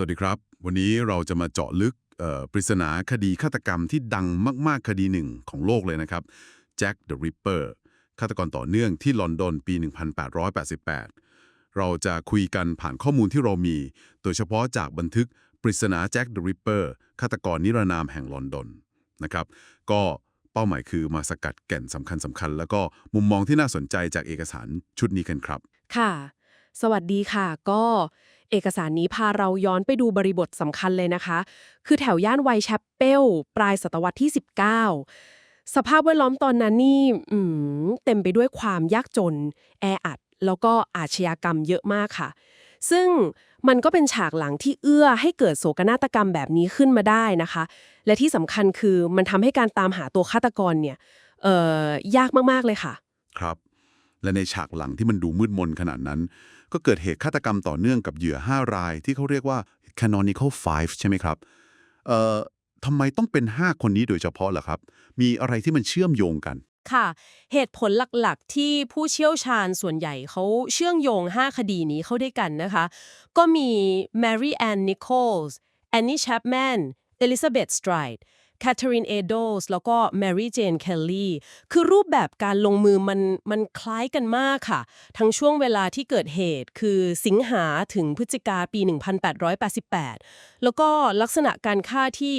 สวัสดีครับ วันนี้เราจะมาเจาะลึกปริศนาคดีฆาตกรรมที่ดังมากๆคดีหนึ่งของโลกเลยนะครับแจ็คเดอะริปเปอร์ฆาตกรต่อเนื่องที่ลอนดอนปี 1888 เราจะคุยกันผ่านข้อมูลที่เรามี โดยเฉพาะจากบันทึกปริศนาแจ็คเดอะริปเปอร์ฆาตกรนิรนามแห่งลอนดอนนะครับ ก็เป้าหมายคือมาสกัดแก่นสำคัญสำคัญ แล้วก็มุมมองที่น่าสนใจจากเอกสารชุดนี้กันครับ ค่ะ สวัสดีค่ะก็ เอกสารนี้พาเราย้อนไปดูบริบทสำคัญเลยนะคะ คือแถวย่านไวแชปเปลปลายศตวรรษที่ 19 สภาพแวดล้อมตอนนั้นนี่เต็มไปด้วยความยากจน แออัด แล้วก็อาชญากรรมเยอะมากค่ะ ซึ่งมันก็เป็นฉากหลังที่เอื้อให้เกิดโศกนาฏกรรมแบบนี้ขึ้นมาได้นะคะ และที่สำคัญคือมันทำให้การตามหาตัวฆาตกรเนี่ยยากมากๆเลยค่ะ ครับ และในฉากหลังที่มันดูมืดมนขนาดนั้น ก็เกิดเหตุฆาตกรรมต่อเนื่องกับเหยื่อ 5 รายที่เขาเรียกว่า canonical five ใช่ไหมครับเอ่อทำไมต้องเป็น 5 คนนี้โดยเฉพาะล่ะครับ มีอะไรที่มันเชื่อมโยงกันค่ะ เหตุผลหลักๆ ที่ผู้เชี่ยวชาญส่วนใหญ่เขาเชื่อมโยง 5 คดีนี้เข้าด้วยกันนะคะ ก็มี Mary Ann Nichols Annie Chapman Elizabeth Stride Catherine Eddowes แล้วก็ Mary Jane Kelly คือรูปแบบการลงมือมันมันคล้ายกันมากค่ะ ทั้งช่วงเวลาที่เกิดเหตุคือสิงหาถึงพฤศจิกาปี 1888 แล้วก็ลักษณะการฆ่าที่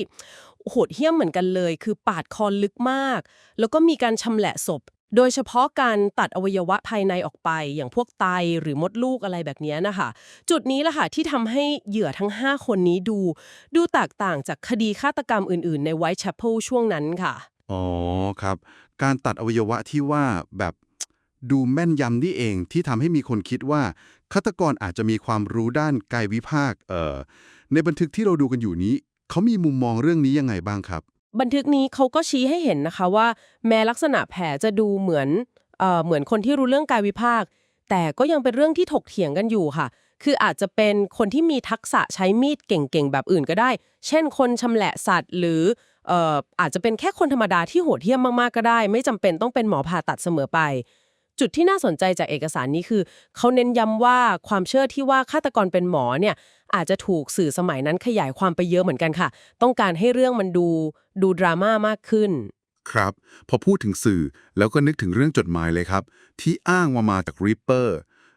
โหดเหี้ยมเหมือนกันเลย คือปาดคอลึกมาก แล้วก็มีการชำแหละศพ โดยเฉพาะการตัดอวัยวะภายในออกไป อย่างพวกไตหรือมดลูกอะไรแบบนี้นะคะ จุดนี้แหละค่ะที่ทำให้เหยื่อทั้ง 5 คนนี้ดู ดูแตกต่างจากคดีฆาตกรรมอื่น ๆ ในไวท์แชป e ลช่วงนั้นค่ะ อ๋อครับ การตัดอวัยวะที่ว่าแบบดูแม่นยำนี่เองที่ทำให้มีคนคิดว่าฆาตกรอาจจะมีความรู้ด้านกายวิภาคเอ่อในบันทึกที่เราดูกันอยู่นี้เขามีมุมมองเรื่องนี้ยังไงบ้างครับ บันทึกนี้เขาก็ชี้ให้เห็นนะคะว่า แม้ลักษณะแผลจะดูเหมือนเอ่อเหมือนคนที่รู้เรื่องกายวิภาค แต่ก็ยังเป็นเรื่องที่ถกเถียงกันอยู่ค่ะ คืออาจจะเป็นคนที่มีทักษะใช้มีดเก่งๆ แบบอื่นก็ได้ เช่น คนชำแหละสัตว์ หรือเอ่ออาจจะเป็นแค่คนธรรมดาที่โหดเหี้ยมมากๆก็ได้ ไม่จำเป็นต้องเป็นหมอผ่าตัดเสมอไป จุดที่น่าสนใจจากเอกสารนี้คือ เขาเน้นย้ำว่าความเชื่อที่ว่าฆาตกรเป็นหมอเนี่ยอาจจะถูกสื่อสมัยนั้นขยายความไปเยอะเหมือนกันค่ะ ต้องการให้เรื่องมันดูดูดราม่ามากขึ้น ครับ พอพูดถึงสื่อแล้วก็นึกถึงเรื่องจดหมายเลยครับ ที่อ้างว่ามาจาก Ripper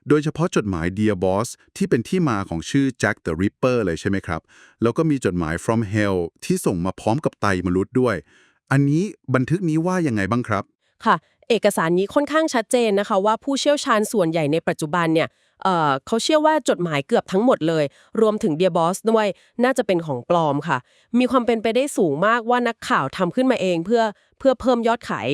โดยเฉพาะจดหมาย Dear Boss ที่เป็นที่มาของชื่อ Jack the Ripper เลยใช่ไหมครับ แล้วก็มีจดหมาย From Hell ที่ส่งมาพร้อมกับไตมนุษย์ด้วย อันนี้บันทึกนี้ว่ายังไงบ้างครับ ค่ะ เอกสารนี้ค่อนข้างชัดเจนนะคะว่าผู้เชี่ยวชาญส่วนใหญ่ในปัจจุบันเนี่ยเอ่อเขาเชื่อว่าจดหมายเกือบทั้งหมดเลย รวมถึงเดียบอสด้วยน่าจะเป็นของปลอมค่ะ มีความเป็นไปได้สูงมากว่านักข่าวทำขึ้นมาเองเพื่อเพื่อเพิ่มยอดขาย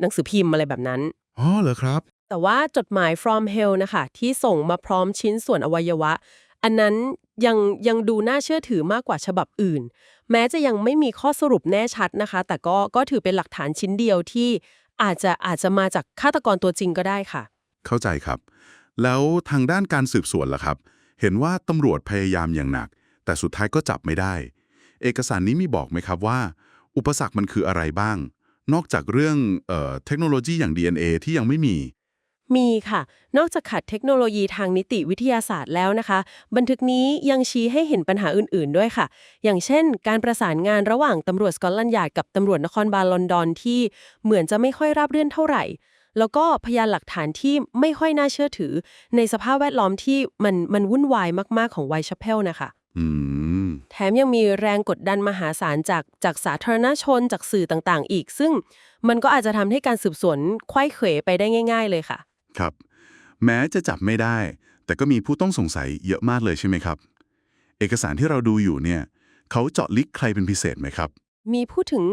หนังสือพิมพ์อะไรแบบนั้นอ๋อเหรอครับ แต่ว่าจดหมาย from hell นะคะที่ส่งมาพร้อมชิ้นส่วนอวัยวะ อันนั้นยังยังดูน่าเชื่อถือมากกว่าฉบับอื่น แม้จะยังไม่มีข้อสรุปแน่ชัดนะคะ แต่ก็ก็ถือเป็นหลักฐานชิ้นเดียวที่ อาจจะอาจจะมาจากฆาตกรตัวจริงก็ได้ค่ะ เข้าใจครับ แล้วทางด้านการสืบสวนล่ะครับ เห็นว่าตำรวจพยายามอย่างหนัก แต่สุดท้ายก็จับไม่ได้ เอกสารนี้มีบอกไหมครับว่า อุปสรรคมันคืออะไรบ้าง นอกจากเรื่องเอ่อเทคโนโลยีอย่าง DNA ที่ยังไม่มี มีค่ะ นอกจากขัดเทคโนโลยีทางนิติวิทยาศาสตร์แล้วนะคะ บันทึกนี้ยังชี้ให้เห็นปัญหาอื่นๆด้วยค่ะ อย่างเช่น การประสานงานระหว่างตำรวจสกอตแลนด์ยาร์ดกับตำรวจนครบาลลอนดอนที่เหมือนจะไม่ค่อยราบรื่นเท่าไหร่ แล้วก็พยานหลักฐานที่ไม่ค่อยน่าเชื่อถือ ในสภาพแวดล้อมที่มันมันวุ่นวายมากๆของไวท์ชัปเปลนะคะอืมแถมยังมีแรงกดดันมหาศาลจากจากสาธารณชนจากสื่อต่างๆ อีก ซึ่งมันก็อาจจะทำให้การสืบสวนไขว้เขวไปได้ง่าย ๆ เลยค่ะ ครับ แม้จะจับไม่ได้ แต่ก็มีผู้ต้องสงสัยเยอะมากเลยใช่ไหมครับ เอกสารที่เราดูอยู่เนี่ย เขาเจาะลึกใครเป็นพิเศษไหมครับ มีพูดถึง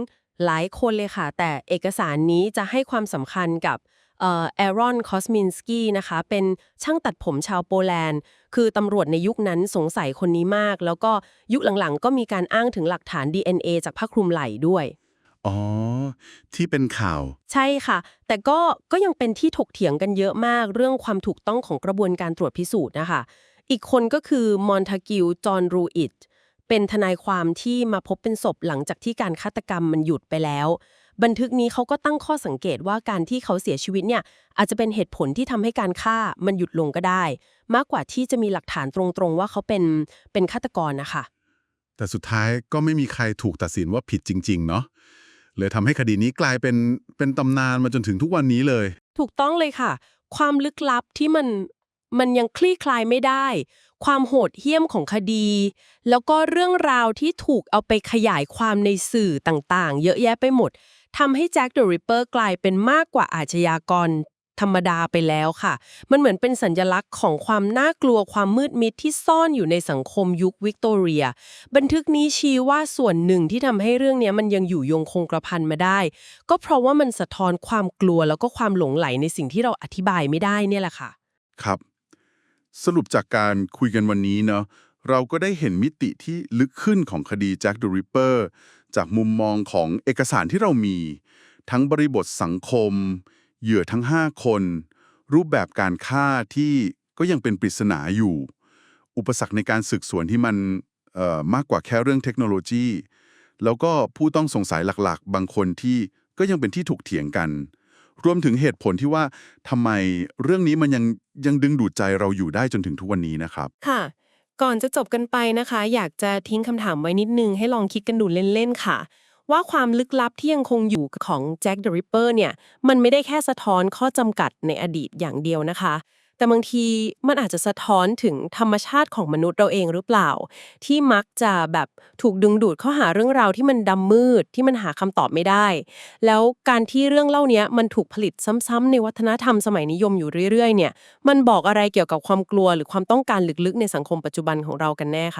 หลายคนเลยค่ะ แต่เอกสารนี้จะให้ความสำคัญกับเออรอนคอสมินสกี้นะคะ เป็นช่างตัดผมชาวโปแลนด์ คือตำรวจในยุคนั้นสงสัยคนนี้มาก แล้วก็ยุคหลังๆ ก็มีการอ้างถึงหลักฐาน DNA จากผ้าคลุมไหล่ด้วย อ๋อ ที่เป็นข่าว ใช่ค่ะ แต่ก็ก็ยังเป็นที่ถกเถียงกันเยอะมากเรื่องความถูกต้องของกระบวนการตรวจพิสูจน์นะคะ อีกคนก็คือมอนทากิวจอห์นรูอิต เป็นทนายความที่มาพบเป็นศพหลังจากที่การฆาตกรรมมันหยุดไปแล้ว บันทึกนี้เขาก็ตั้งข้อสังเกตว่าการที่เขาเสียชีวิตเนี่ย อาจจะเป็นเหตุผลที่ทำให้การฆ่ามันหยุดลงก็ได้ มากกว่าที่จะมีหลักฐานตรงๆ ว่าเขาเป็นเป็นฆาตกรนะคะ แต่สุดท้ายก็ไม่มีใครถูกตัดสินว่าผิดจริง ๆ เนาะ เลยทำให้คดีนี้กลายเป็นเป็นตำนานมาจนถึงทุกวันนี้เลย ถูกต้องเลยค่ะ ความลึกลับที่มันมันยังคลี่คลายไม่ได้ ความโหดเหี้ยมของคดี แล้วก็เรื่องราวที่ถูกเอาไปขยายความในสื่อต่างๆ เยอะแยะไปหมดทำให้แจ็คเดอะริปเปอร์กลายเป็นมากกว่าอาชญากร ธรรมดาไปแล้วค่ะ มันเหมือนเป็นสัญลักษณ์ของความน่ากลัวความมืดมิดที่ซ่อนอยู่ในสังคมยุควิกตอเรีย บันทึกนี้ชี้ว่าส่วนหนึ่งที่ทำให้เรื่องนี้มันยังอยู่ยงคงกระพันมาได้ ก็เพราะว่ามันสะท้อนความกลัวแล้วก็ความหลงไหลในสิ่งที่เราอธิบายไม่ได้เนี่ยแหละค่ะ ครับ สรุปจากการคุยกันวันนี้เนาะเราก็ได้เห็นมิติที่ลึกขึ้นของคดีแจ็คเดอะริปเปอร์จากมุมมองของเอกสารที่เรามี ทั้งบริบทสังคม เหยื่อทั้ง 5 คน รูปแบบการฆ่าที่ก็ยังเป็นปริศนาอยู่ อุปสรรคในการสืบสวนที่มันมากกว่าแค่เรื่องเทคโนโลยี แล้วก็ผู้ต้องสงสัยหลักๆ บางคนที่ก็ยังเป็นที่ถกเถียงกัน รวมถึงเหตุผลที่ว่าทำไมเรื่องนี้มันยังยังดึงดูดใจเราอยู่ได้จนถึงทุกวันนี้นะครับ ค่ะ ก่อนจะจบกันไปนะคะ อยากจะทิ้งคำถามไว้นิดนึงให้ลองคิดกันดูเล่นๆค่ะ ว่าความลึกลับที่ยังคงอยู่ของแจ็คเดอะริปเปอร์เนี่ย มันไม่ได้แค่สะท้อนข้อจำกัดในอดีตอย่างเดียวนะคะ แต่บางทีมันอาจจะสะท้อนถึงธรรมชาติของมนุษย์เราเองหรือเปล่า ที่มักจะแบบถูกดึงดูดเข้าหาเรื่องราวที่มันดำมืดที่มันหาคำตอบไม่ได้ แล้วการที่เรื่องเล่าเนี้ยมันถูกผลิตซ้ำๆในวัฒนธรรมสมัยนิยมอยู่เรื่อยๆ เนี่ย มันบอกอะไรเกี่ยวกับความกลัวหรือความต้องการลึกๆ ในสังคมปัจจุบันของเรากันแน่คะ